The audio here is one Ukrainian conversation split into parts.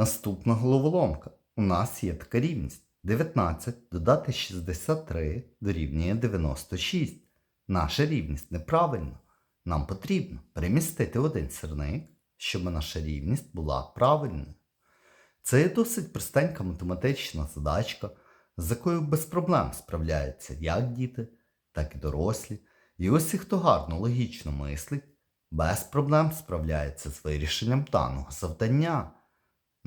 Наступна головоломка. У нас є така рівність. 19 додати 63 дорівнює 96. Наша рівність неправильна. Нам потрібно перемістити один сірник, щоб наша рівність була правильною. Це є досить простенька математична задачка, з якою без проблем справляються як діти, так і дорослі. І усі, хто гарно логічно мислить, без проблем справляється з вирішенням даного завдання.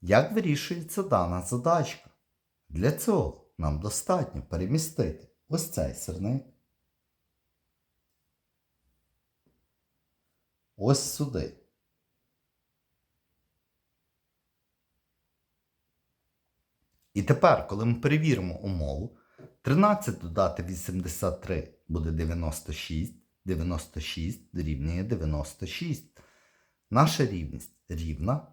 Як вирішується дана задачка? Для цього нам достатньо перемістити ось цей сирник. Ось сюди. І тепер, коли ми перевіримо умову, 13 додати 83 буде 96, 96 дорівнює 96. Наша рівність рівна,